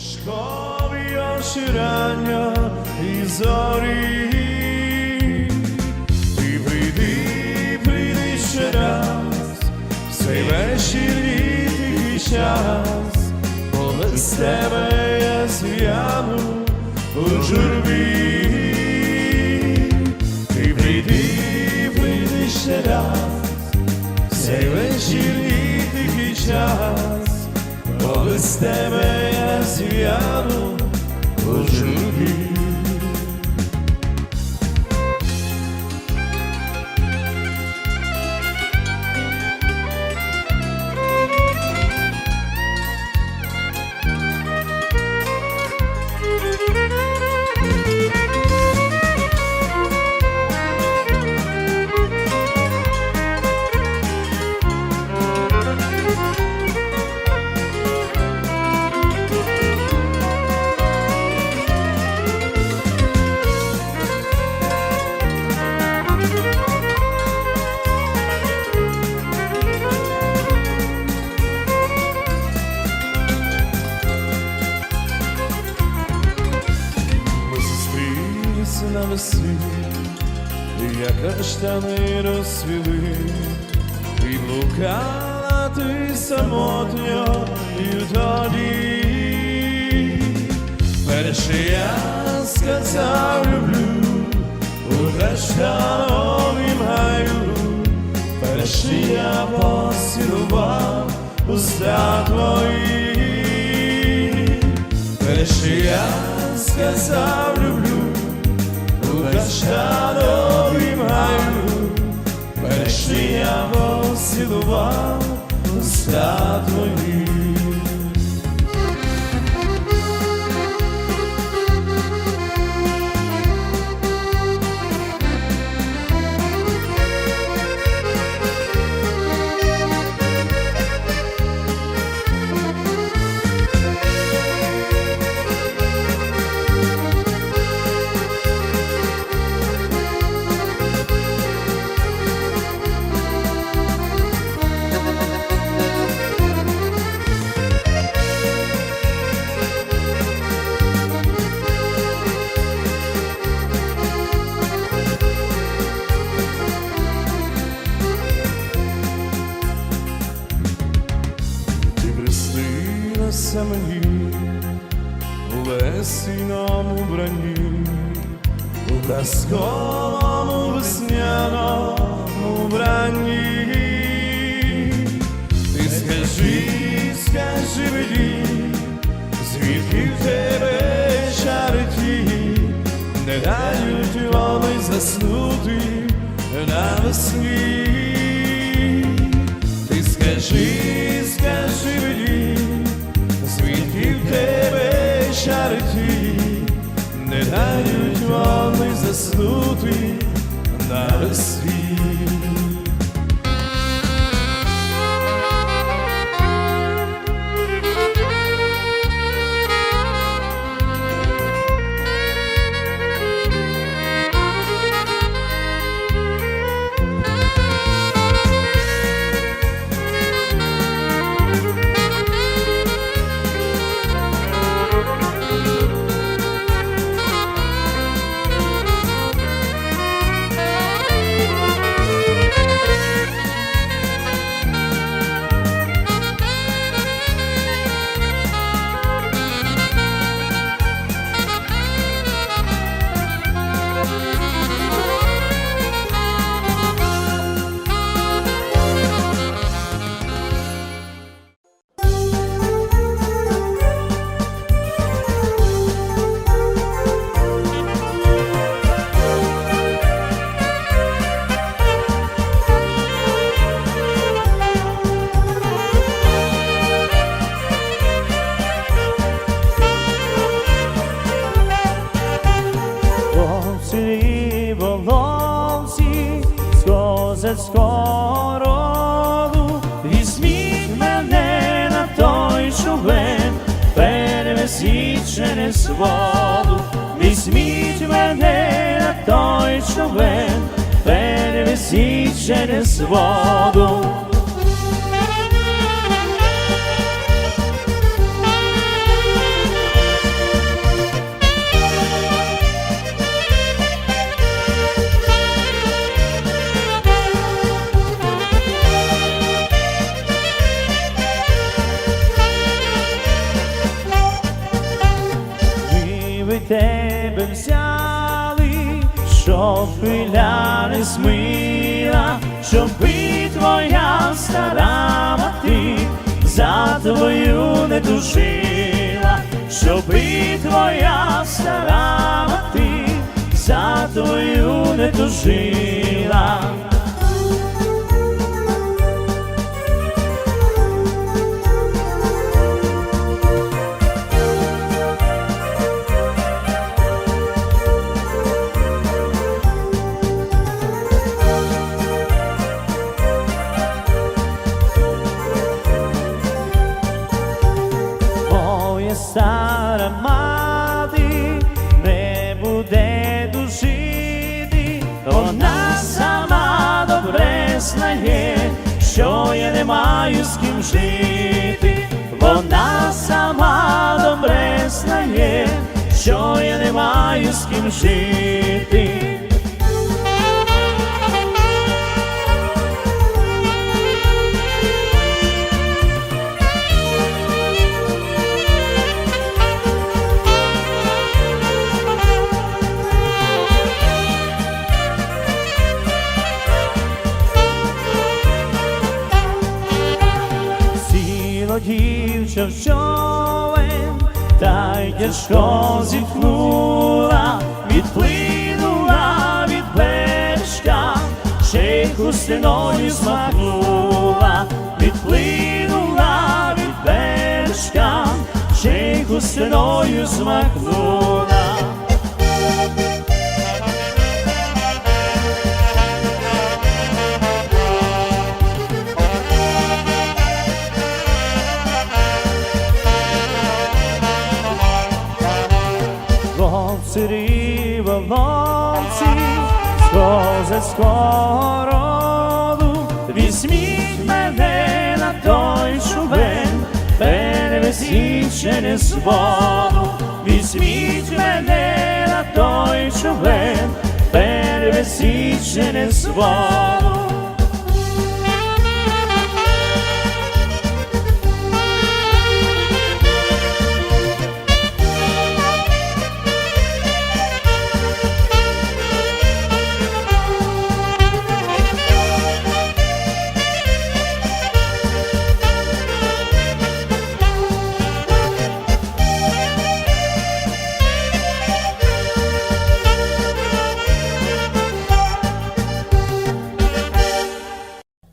Лучкові очі і зорі. Ти прийди, прийди ще раз, цей вечірній тихий час, бо без тебе я зв'яну у журбі. Ти прийди, прийди ще раз, цей вечірній тихий час, бо без тебе я зв'яну на весіллі, як каштани розсвіли, і блукала ти самотньо і тоді. Перший я сказав люблю у каштановім гаю, перший я поцілував уста твої. Перший я сказав люблю у каштановім гаю, перший я поцілував уста твої. Казковому весняному бранні. Ти скажи, скажи мені, звідки в тебе чарity, не дають вони заснути навесні. Ти скажи, скажи мені, звідки в тебе чарity, дають вони заснути навесні. Воловці, з козацького роду, візьміть мене на той човен, перевезіть через воду, візьміть мене на той човен, перевезіть через воду. Щоб не смила, щоб би твоя стара мати за твою не тужила, щоб би твоя стара мати за твою не тужила. Не маю з ким жити, вона сама добре знає, що я не маю з ким жити. Дівча в човен, та й тяжко зітхнула, відплинула від бережка, ще й хустиною смахнула, відплинула від бережка, ще й хустиною змахнула. Козацького роду, візьміть мене на той шубен, перевезіть через воду, візьміть мене на той шубен, перевезіть через воду.